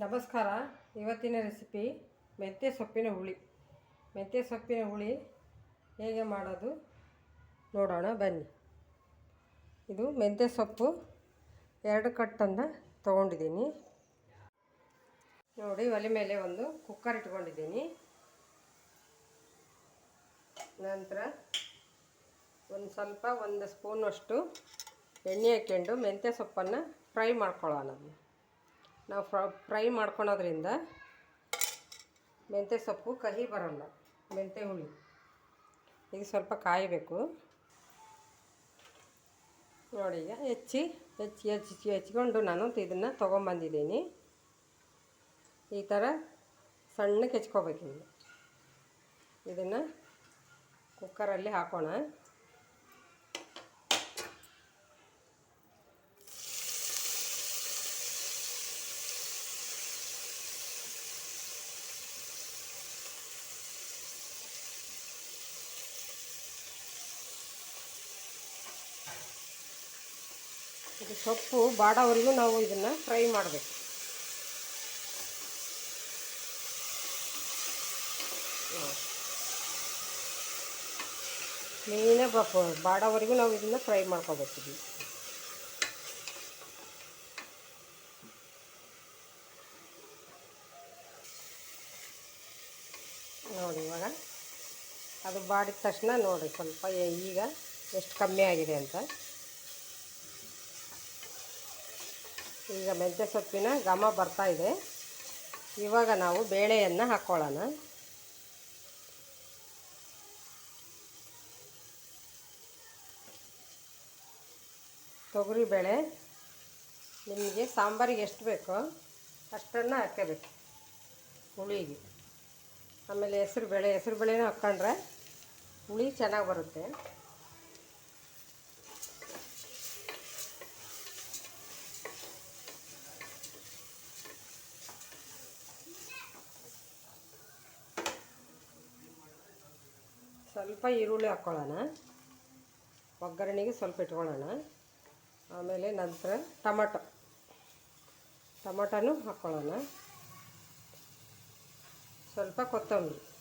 ನಮಸ್ಕಾರ. ಇವತ್ತಿನ ರೆಸಿಪಿ ಮೆಂತ್ಯ ಸೊಪ್ಪಿನ ಹುಳಿ. ಮೆಂತ್ಯ ಸೊಪ್ಪಿನ ಹುಳಿ ಹೇಗೆ ಮಾಡೋದು ನೋಡೋಣ, ಬನ್ನಿ. ಇದು ಮೆಂತ್ಯ ಸೊಪ್ಪು. ಎರಡು ಕಟ್ಟನ್ನು ತೊಗೊಂಡಿದ್ದೀನಿ. ನೋಡಿ, ಒಲೆ ಮೇಲೆ ಒಂದು ಕುಕ್ಕರ್ ಇಟ್ಕೊಂಡಿದ್ದೀನಿ. ನಂತರ ಒಂದು ಸ್ವಲ್ಪ ಒಂದು ಸ್ಪೂನಷ್ಟು ಎಣ್ಣೆ ಹಾಕ್ಕೊಂಡು ಮೆಂತ್ಯ ಸೊಪ್ಪನ್ನು ಫ್ರೈ ಮಾಡ್ಕೊಳ್ಳೋಣ. ನಾವು ಫ್ರೈ ಮಾಡ್ಕೊಳೋದ್ರಿಂದ ಮೆಂತ್ಯ ಸೊಪ್ಪು, ಕಹಿ ಬರಲ್ಲ, ಮೆಂತ್ಯ ಹುಳಿ. ಈಗ ಸ್ವಲ್ಪ ಕಾಯಬೇಕು. ನೋಡಿ ಈಗ ಹೆಚ್ಚಿ ಹೆಚ್ಚಿ ಹೆಚ್ಚಿ ಹೆಚ್ಕೊಂಡು ನಾನು ಇದನ್ನು ತೊಗೊಂಬಂದಿದ್ದೀನಿ. ಈ ಥರ ಸಣ್ಣಕ್ಕೆ ಹೆಚ್ಕೋಬೇಕು ಇದನ್ನು ಕುಕ್ಕರಲ್ಲಿ ಹಾಕೋಣ. ಇದು ಸೊಪ್ಪು, ಬಾಡೋವರೆಗೂ ನಾವು ಇದನ್ನು ಫ್ರೈ ಮಾಡಬೇಕು. ಕ್ಲೀನಾಗಿ ಬಫ್ ಬಾಡವರೆಗೂ ನಾವು ಇದನ್ನು ಫ್ರೈ ಮಾಡ್ಕೋಬೇಕಿದ್ವಿ ನೋಡಿ ಇವಾಗ, ಅದು ಬಾಡಿದ ತಕ್ಷಣ ನೋಡಿ ಸ್ವಲ್ಪ, ಈಗ ಎಷ್ಟು ಕಮ್ಮಿ ಆಗಿದೆ ಅಂತ. ಈಗ ಮೆಂತ್ಯ ಸೊಪ್ಪಿನ ಘಮ ಇದೆ. ಇವಾಗ ನಾವು ಬೇಳೆಯನ್ನು ಹಾಕ್ಕೊಳ್ಳೋಣ ತೊಗರಿಬೇಳೆ ನಿಮಗೆ ಸಾಂಬಾರಿಗೆ ಎಷ್ಟು ಬೇಕೋ ಅಷ್ಟನ್ನು ಹಾಕಬೇಕು ಹುಳಿಗೆ. ಆಮೇಲೆ ಹೆಸ್ರು ಬೇಳೆ, ಹೆಸ್ರು ಬೇಳೆನೂ ಹಾಕ್ಕೊಂಡ್ರೆ ಹುಳಿ ಚೆನ್ನಾಗಿ ಬರುತ್ತೆ. ಸ್ವಲ್ಪ ಈರುಳ್ಳಿ ಹಾಕ್ಕೊಳ್ಳೋಣ. ಒಗ್ಗರಣೆಗೆ ಸ್ವಲ್ಪ ಇಟ್ಕೊಳ್ಳೋಣ. ಆಮೇಲೆ ನಂತರ ಟಮಟೊ. ಟಮಟನೂ ಹಾಕ್ಕೊಳ್ಳೋಣ. ಸ್ವಲ್ಪ ಕೊತ್ತಂಬರಿ.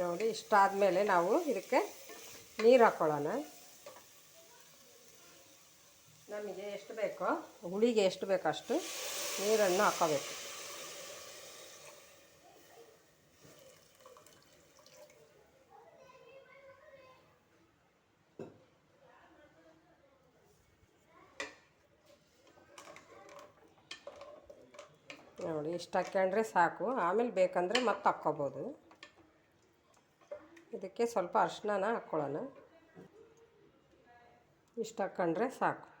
ನೋಡಿ ಇಷ್ಟಾದಮೇಲೆ ನಾವು ಇದಕ್ಕೆ ನೀರು ಹಾಕ್ಕೊಳ್ಳೋಣ ನಮಗೆ ಎಷ್ಟು ಬೇಕೋ, ಹುಳಿಗೆ ಎಷ್ಟು ಬೇಕೋ ಅಷ್ಟು ನೀರನ್ನು ಹಾಕೋಬೇಕು. ನೋಡಿ, ಇಷ್ಟು ಹಾಕ್ಕೊಂಡ್ರೆ ಸಾಕು. ಆಮೇಲೆ ಬೇಕಂದರೆ ಮತ್ತೆ ಹಾಕ್ಕೋಬೋದು. ಇದಕ್ಕೆ ಸ್ವಲ್ಪ ಅರ್ಶಿನ ಹಾಕ್ಕೊಳ್ಳೋಣ. ಇಷ್ಟು ಹಾಕ್ಕೊಂಡ್ರೆ ಸಾಕು.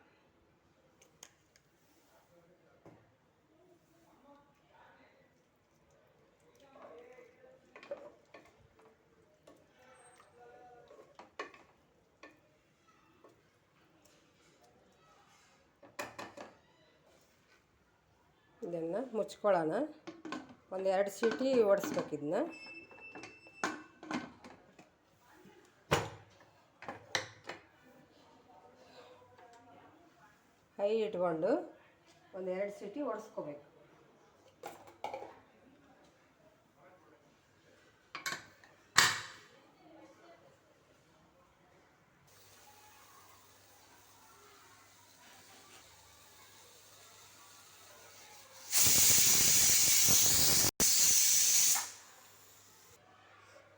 ಇದನ್ನು ಮುಚ್ಕೊಳ್ಳೋಣ. ಒಂದು ಎರಡು ಸೀಟಿ ಓಡಿಸ್ಬೇಕು ಇದನ್ನ. ಹೈ ಇಟ್ಕೊಂಡು ಒಂದು ಎರಡು ಸೀಟಿ ಒಡಿಸ್ಕೋಬೇಕು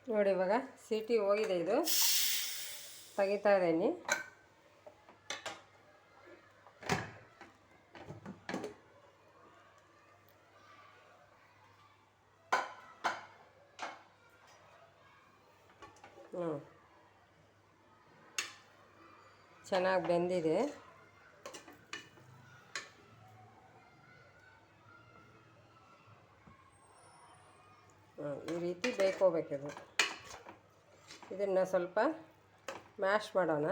ನೋಡಿ ಇವಾಗ ಸಿಟಿ ಹೋಗಿದೆ ಇದು. ತೆಗಿತಾ ಇದ್ದೀನಿ. ಹ್ಞೂ ಚೆನ್ನಾಗಿ ಬೆಂದಿದೆ. ಈ ರೀತಿ ಬೇಕೋಬೇಕಿದು. ಇದನ್ನು ಸ್ವಲ್ಪ ಮ್ಯಾಶ್ ಮಾಡೋಣ.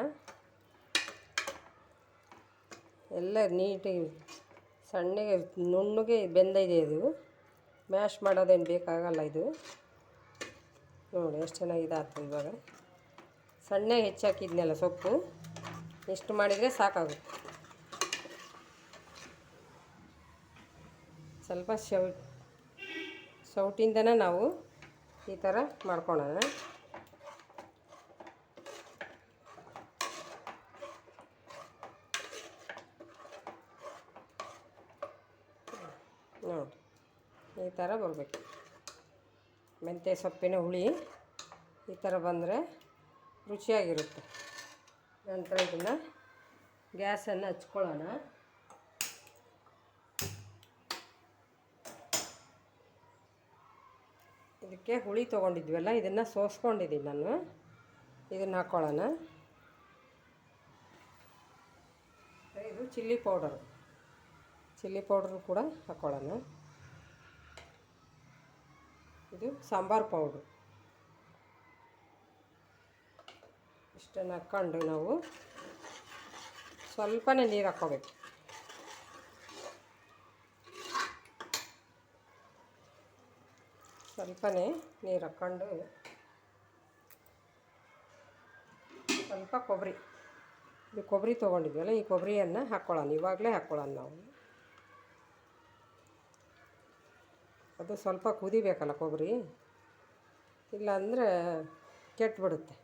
ಎಲ್ಲ ನೀಟಾಗಿ ಸಣ್ಣಗೆ ನುಣ್ಣಗೆ ಬೆಂದಿದೆ ಇದು. ಮ್ಯಾಶ್ ಮಾಡೋದೇನು ಬೇಕಾಗಲ್ಲ ಇದು. ನೋಡಿ ಎಷ್ಟು ಚೆನ್ನಾಗಿದೆ ಆಗ್ತದೆ ಇವಾಗ. ಸಣ್ಣಗೆ ಹೆಚ್ಚಾಕಿದ್ನಲ್ಲ ಸೊಪ್ಪು. ಇಷ್ಟು ಮಾಡಿದರೆ ಸಾಕಾಗುತ್ತೆ. ಸ್ವಲ್ಪ ಶೌ ಸೌಟಿಂದನೇ ನಾವು ಈ ಥರ ಮಾಡ್ಕೊಳ್ಳೋಣ ನೋಡಿ. ಈ ಥರ ಬರಬೇಕು. ಮೆಂತ್ಯ ಸೊಪ್ಪಿನ ಹುಳಿ ಈ ಥರ ಬಂದರೆ ರುಚಿಯಾಗಿರುತ್ತೆ. ನಂತರ ಇದನ್ನು ಗ್ಯಾಸನ್ನು ಹಚ್ಕೊಳ್ಳೋಣ. ಇದಕ್ಕೆ ಹುಳಿ ತೊಗೊಂಡಿದ್ವಲ್ಲ, ಇದನ್ನು ಸೋಸ್ಕೊಂಡಿದ್ದೀನಿ ನಾನು. ಇದನ್ನು ಹಾಕ್ಕೊಳ್ಳೋಣ ಇದು ಚಿಲ್ಲಿ ಪೌಡರು. ಚಿಲ್ಲಿ ಪೌಡ್ರು ಕೂಡ ಹಾಕ್ಕೊಳ್ಳೋಣ ಇದು ಸಾಂಬಾರು ಪೌಡ್ರು. ಇಷ್ಟನ್ನು ಹಾಕ್ಕೊಂಡು ನಾವು ಸ್ವಲ್ಪನೇ ನೀರು ಹಾಕ್ಕೋಬೇಕು. ಸ್ವಲ್ಪನೇ ನೀರು ಹಾಕ್ಕೊಂಡು ಸ್ವಲ್ಪ ಕೊಬ್ಬರಿ. ಇದು ಕೊಬ್ಬರಿ ತೊಗೊಂಡಿದ್ವಲ್ಲ, ಈ ಕೊಬ್ಬರಿಯನ್ನು ಹಾಕ್ಕೊಳ್ಳೋಣ ಇವಾಗಲೇ ಹಾಕ್ಕೊಳ್ಳೋಣ ನಾವು. ಅದು ಸ್ವಲ್ಪ ಕುದಿಬೇಕಲ್ಲ ಕೊಬ್ಬರಿ? ಇಲ್ಲಾಂದರೆ ಕೆಟ್ಟುಬಿಡುತ್ತೆ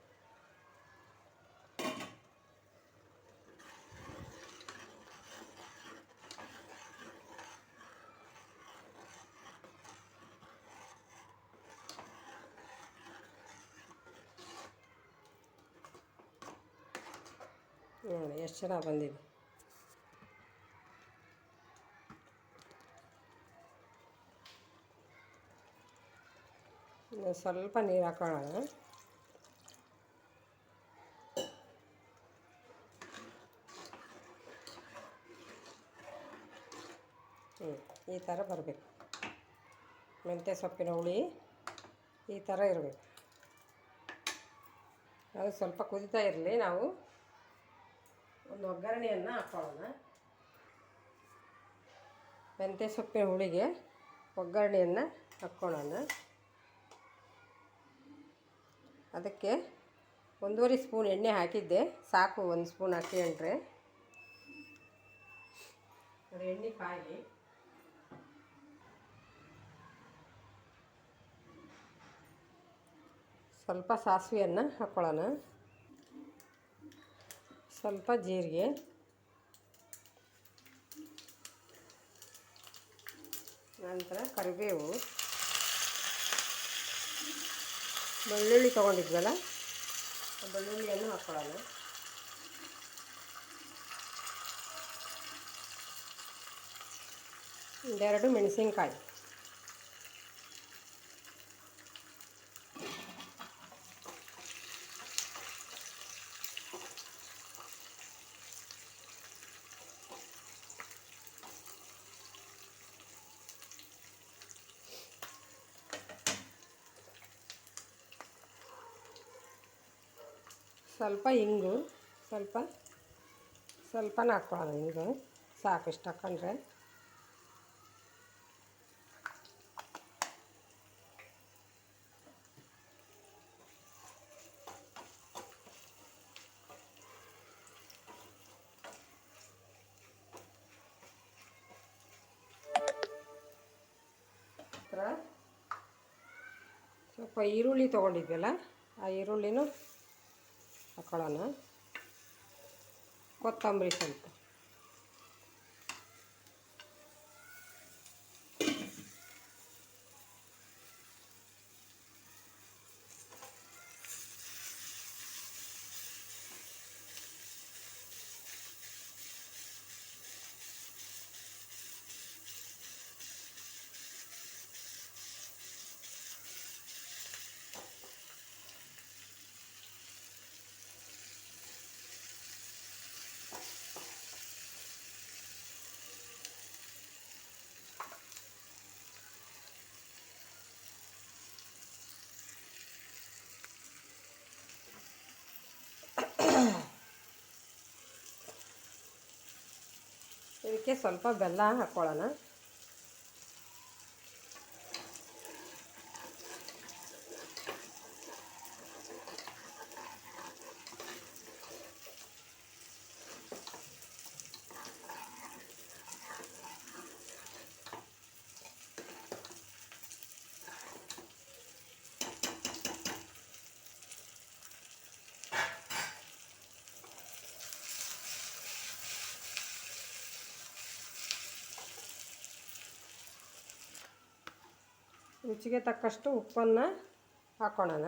ನೋಡಿ ಎಷ್ಟು ಚೆನ್ನಾಗಿ ಬಂದಿದೆ. ಸ್ವಲ್ಪ ನೀರು ಹಾಕೊಳ್ಳೋಣ. ಹ್ಞೂ ಈ ಥರ ಬರಬೇಕು. ಮೆಂತ್ಯ ಸೊಪ್ಪಿನ ಹುಳಿ ಈ ಥರ ಇರಬೇಕು. ಅದು ಸ್ವಲ್ಪ ಕುದಿತಾ ಇರಲಿ, ನಾವು ಒಂದು ಒಗ್ಗರಣೆಯನ್ನು ಹಾಕ್ಕೊಳ್ಳೋಣ ಮೆಂತ್ಯ ಸೊಪ್ಪಿನ ಹುಳಿಗೆ ಒಗ್ಗರಣೆಯನ್ನು ಹಾಕ್ಕೊಳ್ಳೋಣ ಅದಕ್ಕೆ ಒಂದೂವರೆ ಸ್ಪೂನ್ ಎಣ್ಣೆ ಹಾಕಿದ್ದೆ. ಸಾಕು, ಒಂದು ಸ್ಪೂನ್ ಹಾಕಿಕೊಂಡ್ರೆ ಎಣ್ಣೆ ಕಾಯಿ ಸ್ವಲ್ಪ ಸಾಸಿವೆಯನ್ನು ಹಾಕ್ಕೊಳ್ಳೋಣ ಸ್ವಲ್ಪ ಜೀರಿಗೆ. ನಂತರ ಕರಿಬೇವು. ಬೆಳ್ಳುಳ್ಳಿ ತೊಗೊಂಡಿದ್ವಲ್ಲ ಬೆಳ್ಳುಳ್ಳಿಯನ್ನು ಹಾಕ್ಕೊಳ್ಳೋಣ ಒಂದೆರಡು ಮೆಣಸಿನ್ಕಾಯಿ. ಸ್ವಲ್ಪ ಇಂಗು, ಸ್ವಲ್ಪ, ಸ್ವಲ್ಪನ ಹಾಕ್ಕೊಳ್ಳೋದು ಇಂಗು. ಸಾಕು ಇಷ್ಟು ಹಾಕ್ಕೊಂಡ್ರೆ ಹತ್ರ ಸ್ವಲ್ಪ ಈರುಳ್ಳಿ ತೊಗೊಂಡಿದ್ವಲ್ಲ, ಆ ಈರುಳ್ಳಿನೂ ಹಾಕೊಳ್ಳೋಣ. ಕೊತ್ತಂಬರಿ ಸ್ವಲ್ಪ ಅದಕ್ಕೆ ಸ್ವಲ್ಪ ಬೆಲ್ಲ ಹಾಕ್ಕೊಳ್ಳೋಣ. ರುಚಿಗೆ ತಕ್ಕಷ್ಟು ಉಪ್ಪನ್ನು ಹಾಕ್ಕೊಳ್ಳೋಣ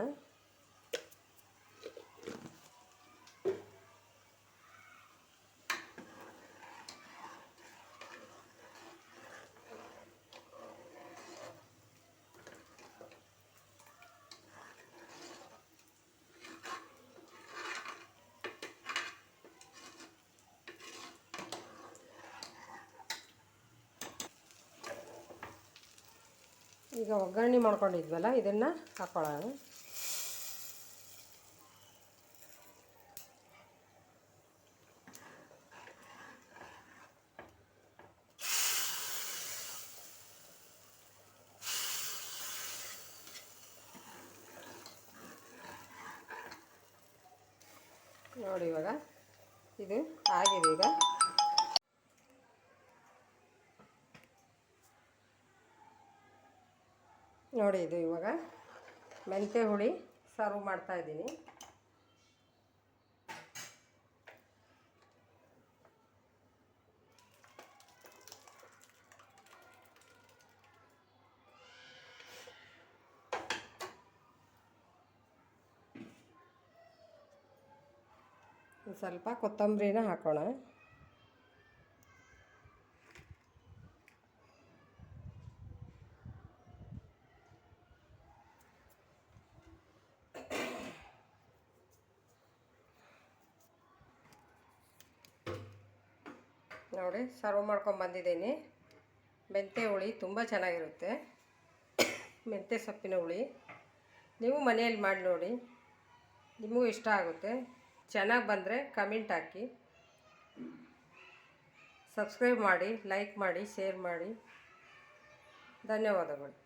ಈಗ ಒಗ್ಗರಣೆ ಮಾಡ್ಕೊಂಡಿದ್ವಲ್ಲ ಇದನ್ನು ಹಾಕ್ಕೊಳ್ಳೋಣ ನೋಡಿ ಇದು ಇವಾಗ. ಮೆಂತೆ ಹುಳಿ ಸರ್ವ್ ಮಾಡ್ತಾ ಇದ್ದೀನಿ. ಸ್ವಲ್ಪ ಕೊತ್ತಂಬರಿನ ಹಾಕೋಣ. ಸರ್ವ್ ಮಾಡ್ಕೊಂಡು ಬಂದಿದ್ದೀನಿ. ಮೆಂತೆ ಹುಳಿ ತುಂಬ ಚೆನ್ನಾಗಿರುತ್ತೆ. ಮೆಂತೆ ಸೊಪ್ಪಿನ ಹುಳಿ. ನೀವು ಮನೆಯಲ್ಲಿ ಮಾಡಿ ನೋಡಿ. ನಿಮಗೂ ಇಷ್ಟ ಆಗುತ್ತೆ. ಚೆನ್ನಾಗಿ ಬಂದರೆ ಕಮೆಂಟ್ ಹಾಕಿ. ಸಬ್ಸ್ಕ್ರೈಬ್ ಮಾಡಿ, ಲೈಕ್ ಮಾಡಿ, ಶೇರ್ ಮಾಡಿ. ಧನ್ಯವಾದಗಳು.